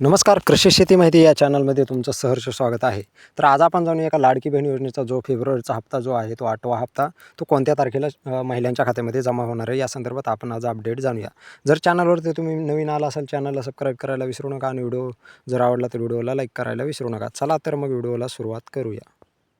नमस्कार कृषी शेती माहिती या चॅनलमध्ये तुमचं सहर्ष स्वागत आहे. तर आज आपण जाणून एका लाडकी बहीण योजनेचा जो फेब्रुवारीचा हप्ता जो आहे तो आठवा हप्ता तो कोणत्या तारखेला महिलांच्या खात्यामध्ये जमा होणार आहे या संदर्भात आपण आज अपडेट जाणूया. जर चॅनलवरती तुम्ही नवीन आला असाल चॅनलला सबस्क्राईब करायला विसरू नका आणि व्हिडिओ जर आवडला तर व्हिडिओला लाईक करायला विसरू नका. चला तर मग व्हिडिओला सुरुवात करूया.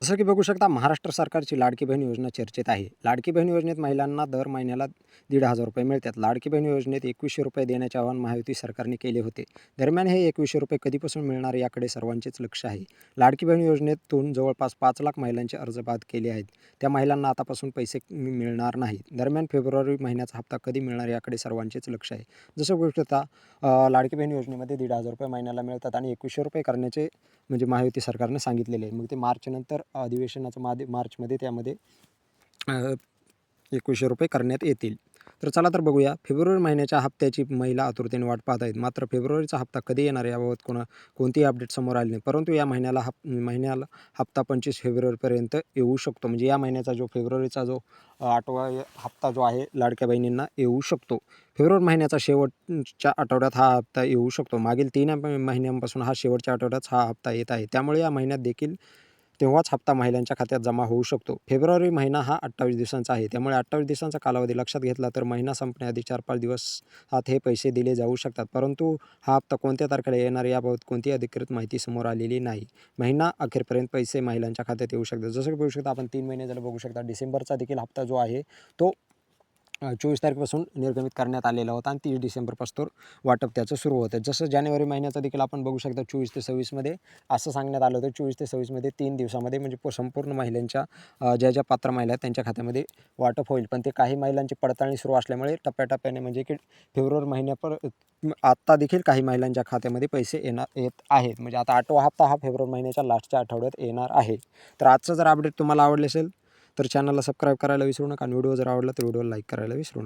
जसं की बघू शकता महाराष्ट्र सरकारची लाडकी बहीण योजना चर्चेत आहे. लाडकी बहीण योजनेत महिलांना दर महिन्याला दीड हजार रुपये मिळतात. लाडकी बहीण योजनेत एकवीसशे रुपये देण्याचे आवाहन महायुती सरकारने केले होते. दरम्यान हे एकवीसशे रुपये कधीपासून मिळणार याकडे सर्वांचेच लक्ष आहे. लाडकी बहीण योजनेतून जवळपास पाच लाख महिलांचे अर्ज बाद केले आहेत. त्या महिलांना आतापासून पैसे मिळणार नाहीत. दरम्यान फेब्रुवारी महिन्याचा हप्ता कधी मिळणार याकडे सर्वांचेच लक्ष आहे. जसं गोष्ट आता लाडकी बहीण योजनेमध्ये दीड हजार रुपये महिन्याला मिळतात आणि एकवीसशे रुपये करण्याचे म्हणजे महायुती सरकारने सांगितलेले आहे. मग ते मार्चनंतर अधिवेशनाचं मादे मार्चमध्ये त्यामध्ये एकवीसशे रुपये करण्यात येतील. तर चला तर बघूया. फेब्रुवारी महिन्याच्या हप्त्याची महिला आतुरतेने वाट पाहत आहेत. मात्र फेब्रुवारीचा हप्ता कधी येणार याबाबत कोणा कोणतीही अपडेट समोर आली नाही. परंतु या महिन्याला हप महिन्याला हप्ता पंचवीस फेब्रुवारीपर्यंत येऊ शकतो. म्हणजे या महिन्याचा जो फेब्रुवारीचा जो आठवा हप्ता जो आहे लाडक्या बहिणींना येऊ शकतो. फेब्रुवारी महिन्याचा शेवटच्या आठवड्यात हा हप्ता येऊ शकतो. मागील तीन महिन्यांपासून हा शेवटच्या आठवड्यात हा हप्ता येत आहे. त्यामुळे या महिन्यात देखील तेव्हाच हप्ता महिलांच्या खात्यात जमा होऊ शकतो. फेब्रुवारी महिना हा अठ्ठावीस दिवसांचा आहे. त्यामुळे अठ्ठावीस दिवसांचा कालावधी लक्षात घेतला तर महिना संपण्याआधी चार पाच दिवसात हे पैसे दिले जाऊ शकतात. परंतु हा हप्ता कोणत्या तारखेला येणार याबाबत कोणतीही अधिकृत माहिती समोर आलेली नाही. महिना अखेरपर्यंत पैसे महिलांच्या खात्यात येऊ शकतात. जसं की बघू शकता आपण तीन महिने जर बघू शकता. डिसेंबरचा देखील हप्ता जो आहे तो चोवीस तारखेपासून निर्गमित करण्यात आलेला होता आणि तीस डिसेंबरपासून वाटप त्याचं सुरू होतं. जसं जानेवारी महिन्याचा देखील आपण बघू शकता चोवीस ते सव्वीसमध्ये असं सांगण्यात आलं होतं. चोवीस ते सव्वीसमध्ये तीन दिवसामध्ये म्हणजे संपूर्ण महिलांच्या ज्या ज्या पात्र महिला आहेत त्यांच्या खात्यामध्ये वाटप होईल. पण ते काही महिलांची पडताळणी सुरू असल्यामुळे टप्प्याटप्प्याने म्हणजे की फेब्रुवारी महिन्यापर आत्ता देखील काही महिलांच्या खात्यामध्ये पैसे येणार येत आहेत. म्हणजे आता आठवा हप्ता हा फेब्रुवारी महिन्याच्या लास्टच्या आठवड्यात येणार आहे. तर आजचं जर अपडेट तुम्हाला आवडले असेल तर चॅनलला सबस्क्राईब करायला विसरू नका आणि व्हिडिओ जर आवडला तर व्हिडिओला लाईक करायला विसरू नका.